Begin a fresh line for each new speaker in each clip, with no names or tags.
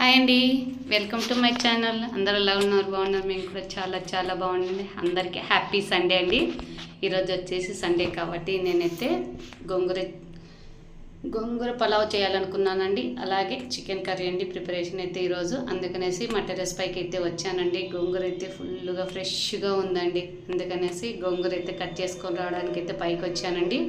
Hi అండి. Welcome to my channel అందరూ ఎలా ఉన్నారు? బాగున్నారు? మేము కూడా చాలా చాలా బాగుంది అందరికీ హ్యాపీ సండే అండి. ఈరోజు వచ్చేసి సండే కాబట్టి నేనైతే గోంగూర గోంగూర పలావ్ చేయాలనుకున్నానండి. అలాగే చికెన్ కర్రీ అండి ప్రిపరేషన్ అయితే ఈరోజు. అందుకనేసి మా టెరెస్ పైకి అయితే వచ్చానండి. గోంగూర అయితే ఫుల్గా ఫ్రెష్గా ఉందండి. అందుకనేసి గోంగూర అయితే కట్ చేసుకొని రావడానికి అయితే పైకి వచ్చానండి.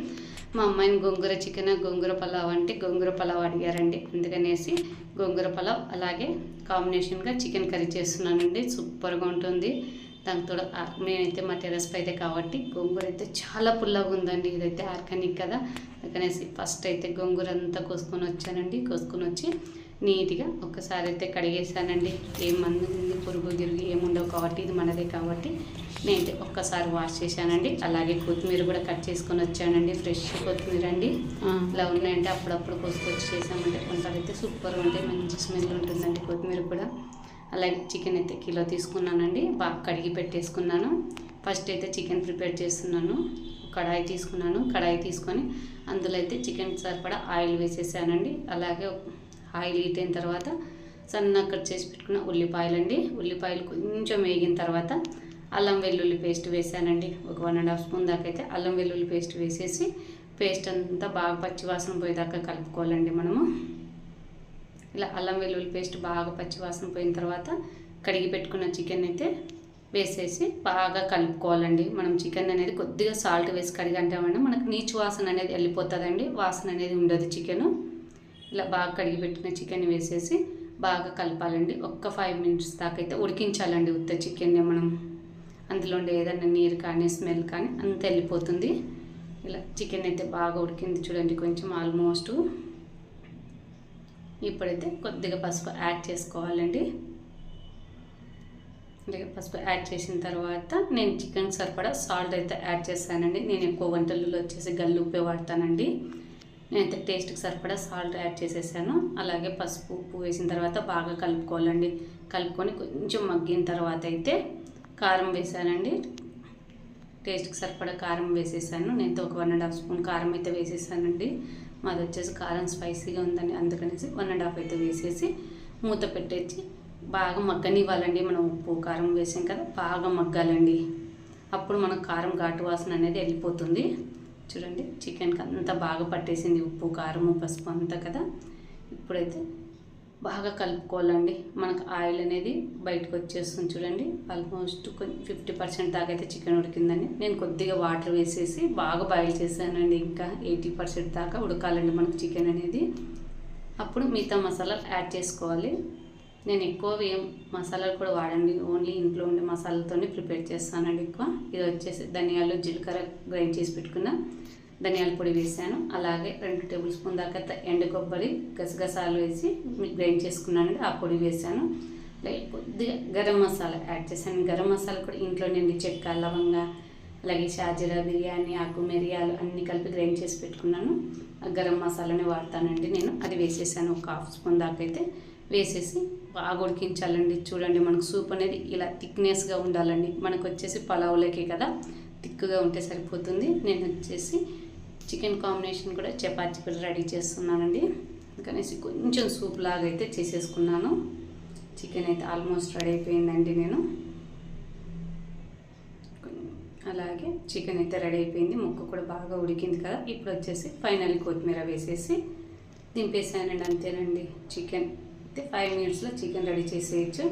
మా అమ్మాయిని గోంగూర చికెన్ గోంగూర పలావ్ అంటే గోంగూర పలావ్ అడిగారండి. అందుకనేసి గోంగూర పలావ్ అలాగే కాంబినేషన్గా చికెన్ కర్రీ చేస్తున్నానండి. సూపర్గా ఉంటుంది. దాంతో ఆ- నేనైతే మా టెరస్ అయితే కాబట్టి గోంగూర అయితే చాలా పుల్లగా ఉందండి. ఇదైతే ఆర్గానిక్ కదా. అందుకనేసి ఫస్ట్ అయితే గోంగూర అంతా కోసుకొని వచ్చానండి. కోసుకొని వచ్చి నీట్గా ఒక్కసారి అయితే కడిగేసానండి. ఏం మంది పురుగు గిరుగు ఏముండవు కాబట్టి ఇది మనదే కాబట్టి నేనైతే ఒక్కసారి వాష్ చేశానండి. అలాగే కొత్తిమీర కూడా కట్ చేసుకొని వచ్చానండి. ఫ్రెష్ కొత్తిమీర అండి. ఇలా ఉన్నాయంటే అప్పుడప్పుడు కోసుకొచ్చి చేసామంటే అయితే సూపర్గా ఉంటాయి. మంచి స్మెల్ ఉంటుందండి కొత్తిమీర కూడా. అలాగే చికెన్ అయితే కిలో తీసుకున్నానండి. బాగా కడిగి పెట్టేసుకున్నాను. ఫస్ట్ అయితే చికెన్ ప్రిపేర్ చేస్తున్నాను. కడాయి తీసుకున్నాను. కడాయి తీసుకొని అందులో అయితే చికెన్ సరిపడా ఆయిల్ వేసేసానండి. అలాగే ఆయిల్ హీట్ అయిన తర్వాత సన్నగా కట్ చేసి పెట్టుకున్న ఉల్లిపాయలు అండి ఉల్లిపాయలు కొంచెం వేగిన తర్వాత అల్లం వెల్లుల్లి పేస్ట్ వేసానండి. ఒక వన్ అండ్ హాఫ్ స్పూన్ దాకా అయితే అల్లం వెల్లుల్లి పేస్ట్ వేసేసి పేస్ట్ అంతా బాగా పచ్చివాసన పోయేదాకా కలుపుకోవాలండి మనము. ఇలా అల్లం వెల్లుల్లి పేస్ట్ బాగా పచ్చివాసన పోయిన తర్వాత కడిగి పెట్టుకున్న చికెన్ అయితే వేసేసి బాగా కలుపుకోవాలండి. మనం చికెన్ అనేది కొద్దిగా సాల్ట్ వేసి కడిగి కడిగంటామంటే మనకు నీచు వాసన అనేది వెళ్ళిపోతుందండి. వాసన అనేది ఉండదు చికెను. ఇలా బాగా కడిగి పెట్టిన చికెన్ వేసేసి బాగా కలపాలండి. ఒక్క ఫైవ్ మినిట్స్ దాకా అయితే ఉడికించాలండి ఉత్త చికెన్ని మనం. అందులో ఉండే ఏదైనా నీరు కానీ స్మెల్ కానీ అంత వెళ్ళిపోతుంది. ఇలా చికెన్ అయితే బాగా ఉడికింది చూడండి కొంచెం ఆల్మోస్ట్ ఇప్పుడైతే కొద్దిగా పసుపు యాడ్ చేసుకోవాలండి. కొద్దిగా పసుపు యాడ్ చేసిన తర్వాత నేను చికెన్ సరిపడా సాల్ట్ అయితే యాడ్ చేస్తానండి నేను ఎక్కువ వంటలలో వచ్చేసి గల్లు ఉప్పే వాడతానండి. నేనైతే టేస్ట్కి సరిపడా సాల్ట్ యాడ్ చేసేసాను. అలాగే పసుపు ఉప్పు వేసిన తర్వాత బాగా కలుపుకోవాలండి. కలుపుకొని కొంచెం మగ్గిన తర్వాత అయితే కారం వేసానండి. టేస్ట్కి సరిపడా కారం వేసేసాను. నేను ఒక వన్ అండ్ హాఫ్ స్పూన్ కారం అయితే వేసేసానండి. మాది వచ్చేసి కారం స్పైసీగా ఉందండి. అందుకనేసి వన్ అండ్ హాఫ్ అయితే వేసేసి మూత పెట్టేసి బాగా మగ్గనివ్వాలండి. మనం ఉప్పు కారం వేసాం కదా బాగా మగ్గాలండి. అప్పుడు మనం కారం ఘాటు వాసన అనేది వెళ్ళిపోతుంది. చూడండి చికెన్కి అంతా బాగా పట్టేసింది ఉప్పు కారం పసుపు అంతా కదా. ఇప్పుడైతే బాగా కలుపుకోవాలండి. మనకు ఆయిల్ అనేది బయటకు వచ్చేస్తుంది చూడండి. ఆల్మోస్ట్ ఫిఫ్టీ పర్సెంట్ దాకా అయితే చికెన్ ఉడికిందండి. నేను కొద్దిగా వాటర్ వేసేసి బాగా బాయిల్ చేశానండి. ఇంకా ఎయిటీ పర్సెంట్ దాకా ఉడకాలండి మనకు చికెన్ అనేది. అప్పుడు మిగతా మసాలాలు యాడ్ చేసుకోవాలి. నేను ఎక్కువ ఏం మసాలాలు కూడా వాడండి ఓన్లీ ఇంట్లో ఉండే మసాలాతోనే ప్రిపేర్ చేస్తానండి ఎక్కువ. ఇది వచ్చేసి ధనియాలు జీలకర్ర గ్రైండ్ చేసి పెట్టుకున్న ధనియాల పొడి వేసాను. అలాగే రెండు టేబుల్ స్పూన్ దాకా ఎండు కొబ్బరి గసగసాలు వేసి గ్రైండ్ చేసుకున్నానండి. ఆ పొడి వేసాను. లైక్ కొద్దిగా గరం మసాలా యాడ్ చేశాను. గరం మసాలా కూడా ఇంట్లో నుండి చెక్క లవంగ అలాగే షాజీరా బిర్యానీ ఆకు మిరియాలు అన్నీ కలిపి గ్రైండ్ చేసి పెట్టుకున్నాను. ఆ గరం మసాలానే వాడతానండి నేను. అది వేసేసాను ఒక హాఫ్ స్పూన్ దాకా అయితే వేసేసి బాగా ఉడికించాలండి చూడండి మనకు సూప్ అనేది ఇలా థిక్నెస్గా ఉండాలండి. మనకు వచ్చేసి పలావులకే కదా థిక్గా ఉంటే సరిపోతుంది. నేను వచ్చేసి చికెన్ కాంబినేషన్ కూడా చపాతీ కూడా రెడీ చేస్తున్నానండి. అందుకనేసి కొంచెం సూప్ లాగా అయితే చేసేసుకున్నాను. చికెన్ అయితే ఆల్మోస్ట్ రెడీ అయిపోయిందండి నేను. అలాగే చికెన్ అయితే రెడీ అయిపోయింది. ముక్క కూడా బాగా ఉడికింది కదా. ఇప్పుడు వచ్చేసి ఫైనల్ కొత్తిమీర వేసేసి దింపేసానండి అంతేనండి. చికెన్ అయితే ఫైవ్ మినిట్స్లో చికెన్ రెడీ చేసేయచ్చు.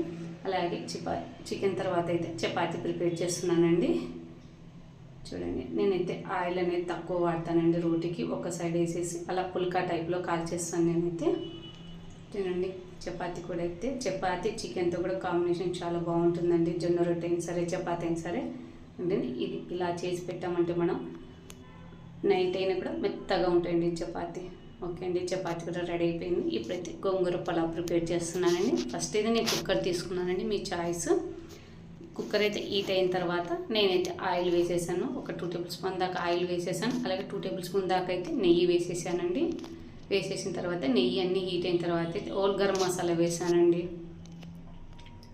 అలాగే చిపా చికెన్ తర్వాత అయితే చపాతీ ప్రిపేర్ చేస్తున్నానండి. చూడండి నేనైతే ఆయిల్ అనేది తక్కువ వాడతానండి రోటీకి. ఒక సైడ్ వేసేసి అలా పుల్కా టైప్లో కాల్ చేస్తాను నేనైతే. తినండి చపాతీ కూడా అయితే చపాతీ చికెన్తో కూడా కాంబినేషన్ చాలా బాగుంటుందండి. జొన్న రొట్టె అయినా సరే చపాతీ అయినా సరే. అంటే ఇది ఇలా చేసి పెట్టామంటే మనం నైట్ అయినా కూడా మెత్తగా ఉంటాయండి చపాతీ. ఓకే అండి చపాతీ కూడా రెడీ అయిపోయింది. ఇప్పుడైతే గోంగూర పలావ్ ప్రిపేర్ చేస్తున్నానండి. ఫస్ట్ అయితే నేను కుక్కర్ తీసుకున్నానండి మీ చాయిస్. కుక్కర్ అయితే హీట్ అయిన తర్వాత నేనైతే ఆయిల్ వేసేసాను. ఒక టూ టేబుల్ స్పూన్ దాకా ఆయిల్ వేసేసాను. అలాగే టూ టేబుల్ స్పూన్ దాకా అయితే నెయ్యి వేసేసానండి. వేసేసిన తర్వాత నెయ్యి అన్నీ హీట్ అయిన తర్వాత అయితే ఓల్ గరం మసాలా వేసానండి.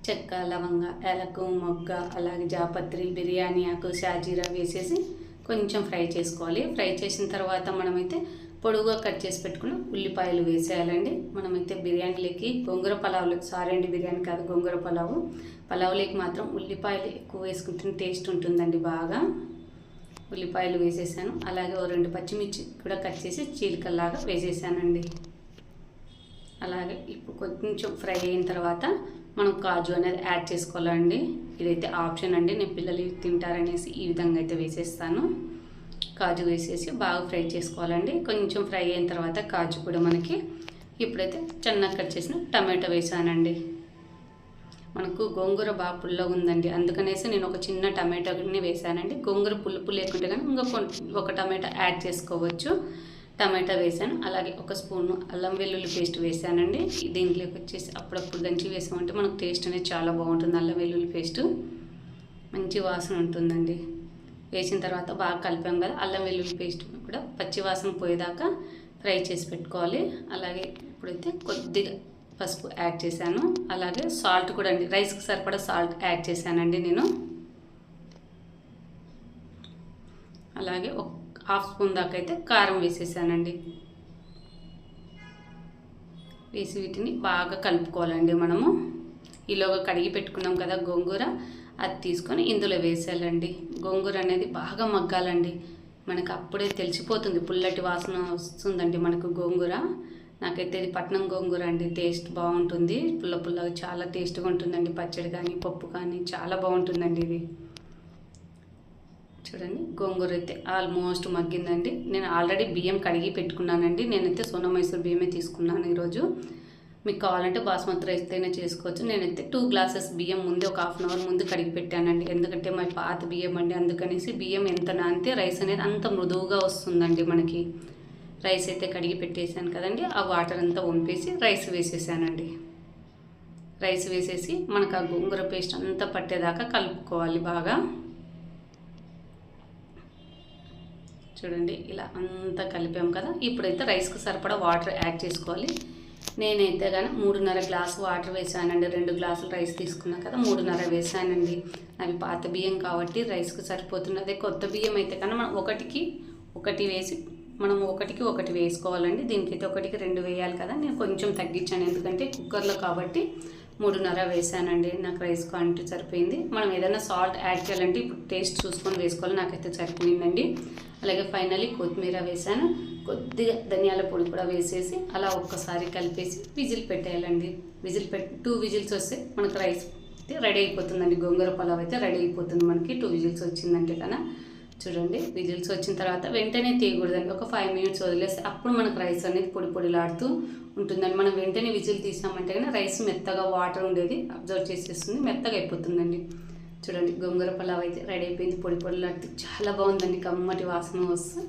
చెక్క లవంగ ఏలకు మొగ్గ అలాగే జాపత్రి బిర్యానీ ఆకు షాజీరా వేసేసి కొంచెం ఫ్రై చేసుకోవాలి. ఫ్రై చేసిన తర్వాత మనమైతే పొడుగుగా కట్ చేసి పెట్టుకున్న ఉల్లిపాయలు వేసేయాలండి. మనమైతే బిర్యానీలోకి గోంగూర పలావులు సారీ అండి బిర్యానీ కాదు గోంగూర పలావు. పలావులోకి మాత్రం ఉల్లిపాయలు ఎక్కువ వేసుకుంటే టేస్ట్ ఉంటుందండి బాగా. ఉల్లిపాయలు వేసేసాను. అలాగే ఓ రెండు పచ్చిమిర్చి కూడా కట్ చేసి చీలికల్లాగా వేసేసానండి. అలాగే ఇప్పుడు కొంచెం ఫ్రై అయిన తర్వాత మనం కాజు అనేది యాడ్ చేసుకోవాలండి. ఇదైతే ఆప్షన్ అండి. నేను పిల్లలు తింటారనేసి ఈ విధంగా అయితే వేసేస్తాను. కాజు వేసేసి బాగా ఫ్రై చేసుకోవాలండి. కొంచెం ఫ్రై అయిన తర్వాత కాజు కూడా మనకి ఇప్పుడైతే చిన్నగా కట్ చేసిన టమాటో వేసానండి. మనకు గోంగూర బాగా పుల్లగా ఉందండి. అందుకనేసి నేను ఒక చిన్న టమాటోని వేసానండి. గోంగూర పులుపు లేకుంటే కానీ ఇంకా ఒక టమాటా యాడ్ చేసుకోవచ్చు. టమాటా వేసాను. అలాగే ఒక స్పూన్ అల్లం వెల్లుల్లి పేస్ట్ వేసానండి. దీంట్లోకి వచ్చేసి అప్పుడప్పుడు దంచి వేసామంటే మనకు టేస్ట్ అనేది చాలా బాగుంటుంది అల్లం వెల్లుల్లి పేస్ట్. మంచి వాసన ఉంటుందండి. వేసిన తర్వాత బాగా కలిపాం కదా అల్లం వెల్లుల్లి పేస్ట్ కూడా పచ్చివాసన పోయేదాకా ఫ్రై చేసి పెట్టుకోవాలి. అలాగే ఇప్పుడైతే కొద్దిగా పసుపు యాడ్ చేశాను. అలాగే సాల్ట్ కూడా అండి రైస్కి సరిపడా సాల్ట్ యాడ్ చేశానండి నేను. అలాగే ఒక హాఫ్ స్పూన్ దాకా అయితే కారం వేసేసానండి. వేసి వీటిని బాగా కలుపుకోవాలండి మనము. ఈలోగా కడిగి పెట్టుకున్నాం కదా గోంగూర అది తీసుకొని ఇందులో వేసేయాలండి. గోంగూర అనేది బాగా మగ్గాలండి. మనకు అప్పుడే తెలిసిపోతుంది. పుల్లటి వాసన వస్తుందండి మనకు గోంగూర. నాకైతే ఇది పట్నం గోంగూర అండి. టేస్ట్ బాగుంటుంది. పుల్ల పుల్లగా చాలా టేస్ట్గా ఉంటుందండి. పచ్చడి కానీ పప్పు కానీ చాలా బాగుంటుందండి ఇది. చూడండి గోంగూర అయితే ఆల్మోస్ట్ మగ్గిందండి. నేను ఆల్రెడీ బియ్యం కడిగి పెట్టుకున్నానండి. నేనైతే సోనా మైసూర్ బియ్యమే తీసుకున్నాను ఈరోజు. మీకు కావాలంటే బాస్మతి రైస్ అయినా చేసుకోవచ్చు. నేనైతే టూ గ్లాసెస్ బియ్యం ముందే ఒక హాఫ్ అన్ అవర్ ముందు కడిగి పెట్టానండి. ఎందుకంటే మా పాత బియ్యం అండి. అందుకనేసి బియ్యం ఎంత నానితే రైస్ అనేది అంత మృదువుగా వస్తుందండి మనకి. రైస్ అయితే కడిగి పెట్టేశాను కదండి. ఆ వాటర్ అంతా వంపేసి రైస్ వేసేసానండి. రైస్ వేసేసి మనకు ఆ గోంగూర పేస్ట్ అంతా పట్టేదాకా కలుపుకోవాలి బాగా. చూడండి ఇలా అంతా కలిపాం కదా. ఇప్పుడైతే రైస్కి సరిపడా వాటర్ యాడ్ చేసుకోవాలి. నేనైతే కానీ మూడున్నర గ్లాస్ వాటర్ వేసానండి. రెండు గ్లాసులు రైస్ తీసుకున్నా కదా మూడున్నర వేసానండి. అవి పాత బియ్యం కాబట్టి రైస్కి సరిపోతున్నది కొత్త బియ్యం అయితే కానీ మనం ఒకటికి ఒకటి వేసి మనం ఒకటికి ఒకటి వేసుకోవాలండి. దీనికైతే ఒకటికి రెండు వేయాలి కదా నేను కొంచెం తగ్గించాను. ఎందుకంటే కుక్కర్లో కాబట్టి మూడున్నర వేసానండి. నాకు రైస్ క్వాంటిటీ సరిపోయింది. మనం ఏదైనా సాల్ట్ యాడ్ చేయాలంటే ఇప్పుడు టేస్ట్ చూసుకొని వేసుకోవాలి. నాకైతే సరిపోయిందండి. అలాగే ఫైనల్లీ కొత్తిమీర వేసాను. కొద్దిగా ధనియాల పొడి కూడా వేసేసి అలా ఒక్కసారి కలిపేసి విజిల్ పెట్టేయాలండి. విజిల్ పెట్టి టూ విజిల్స్ వస్తే మనకు రైస్ అయితే రెడీ అయిపోతుందండి. గోంగూర పలావ్ అయితే రెడీ అయిపోతుంది మనకి. టూ విజిల్స్ వచ్చిందంటే కన్నా. చూడండి విజిల్స్ వచ్చిన తర్వాత వెంటనే తీయకూడదండి. ఒక ఫైవ్ మినిట్స్ వదిలేస్తే అప్పుడు మనకు రైస్ అనేది పొడి పొడిలాడుతూ ఉంటుందండి. మనం వెంటనే విజిల్ తీసామంటే కానీ రైస్ మెత్తగా వాటర్ ఉండేది అబ్జర్వ్ చేసేస్తుంది మెత్తగా అయిపోతుందండి. చూడండి గోంగూర పలావ్ అయితే రెడీ అయిపోయింది పొడి పొడిలాడుతూ చాలా బాగుందండి. కమ్మటి వాసన వస్తూ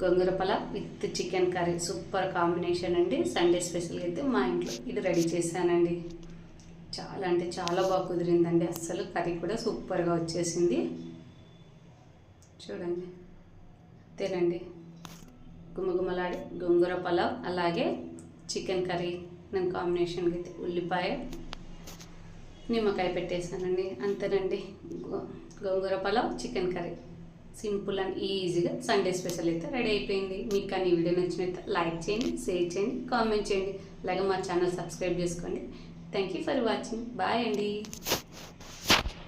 gongura pulao with chicken curry super combination అండి. సండే స్పెషల్ అయితే మా ఇంట్లో ఇది రెడీ చేశానండి. చాలా అంటే చాలా బాగా కుదిరిందండి. అస్సలు కర్రీ కూడా సూపర్గా వచ్చేసింది. చూడండి. తినండి. గుమగుమలాడి గోంగూర పలావ్ అలాగే చికెన్ కర్రీ నేను కాంబినేషన్కి అయితే ఉల్లిపాయ నిమ్మకాయ పెట్టేసానండి అంతేనండి. Go- gongura pulao chicken curry. Simple and ఈజీగా సండే స్పెషల్ అయితే రెడీ అయిపోయింది. మీకు కానీ ఈ వీడియో నచ్చినైతే లైక్ చేయండి షేర్ చేయండి కామెంట్ చేయండి. అలాగే మా ఛానల్ సబ్స్క్రైబ్ చేసుకోండి. Thank you for watching. Bye అండి.